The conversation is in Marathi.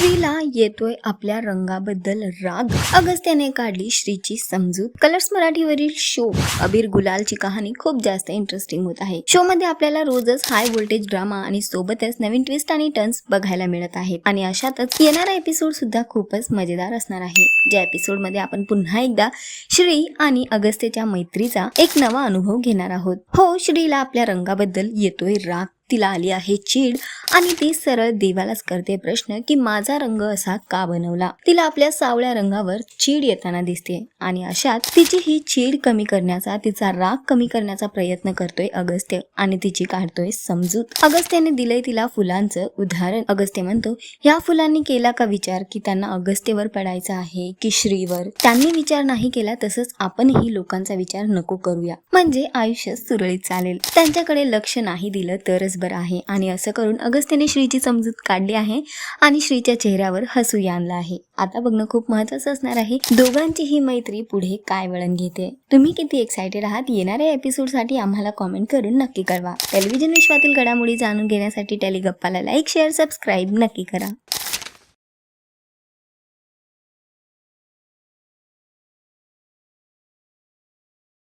श्रीला येतोय आपल्या रंगाबद्दल राग. अगस्त्याने काढली श्रीची समजूत. कलर्स मराठीवरील शो. अबीर गुलालची कहाणी खूप जास्त इंटरेस्टिंग होत आहे. शो मध्ये आपल्याला रोजच हाय व्होल्टेज ड्रामा आणि सोबतच नवीन ट्विस्ट आणि टर्न्स बघायला मिळत आहेत. आणि अशातच येणारा एपिसोड सुद्धा खूपच मजेदार असणार आहे. ज्या एपिसोडमध्ये आपण पुन्हा एकदा श्री आणि अगस्त्यच्या मैत्रीचा एक नवा अनुभव घेणार आहोत. हो श्रीला आपल्या रंगाबद्दल येतोय राग. तिला आली आहे चीड आणि ती सरळ देवालाच करते प्रश्न की माझा रंग असा का बनवला? तिला आपल्या सावळ्या रंगावर चीड येताना दिसते आणि अशात तिची ही चीड कमी करण्याचा तिचा राग कमी करण्याचा प्रयत्न करतोय अगस्त्य आणि तिची काढतोय समजूत. अगस्त्याने दिलंय तिला फुलांचं उदाहरण. अगस्त्य म्हणतो ह्या फुलांनी केला का विचार की त्यांना अगस्त्यवर पडायचा आहे की श्रीवर? त्यांनी विचार नाही केला तसंच आपणही लोकांचा विचार नको करूया. म्हणजे आयुष्य सुरळीत चालेल. त्यांच्याकडे लक्ष नाही दिलं तरच बरं आहे. आणि असं करून अगस्त्यने श्रीची समजूत काढली आहे आणि श्रीच्या चेहऱ्यावर हसू आणलं आहे. आता बघणं खूप महत्वाचं असणार आहे. दोघांची ही मैत्री पुढे काय वळण घेते? तुम्ही किती एक्सायटेड आहात? येणाऱ्या एपिसोडसाठी आम्हाला कॉमेंट करून नक्की कळवा. टेलिव्हिजन विश्वातील घडामोडी जाणून घेण्यासाठी टेलिगप्पाला लाईक शेअर सबस्क्राईब नक्की करा.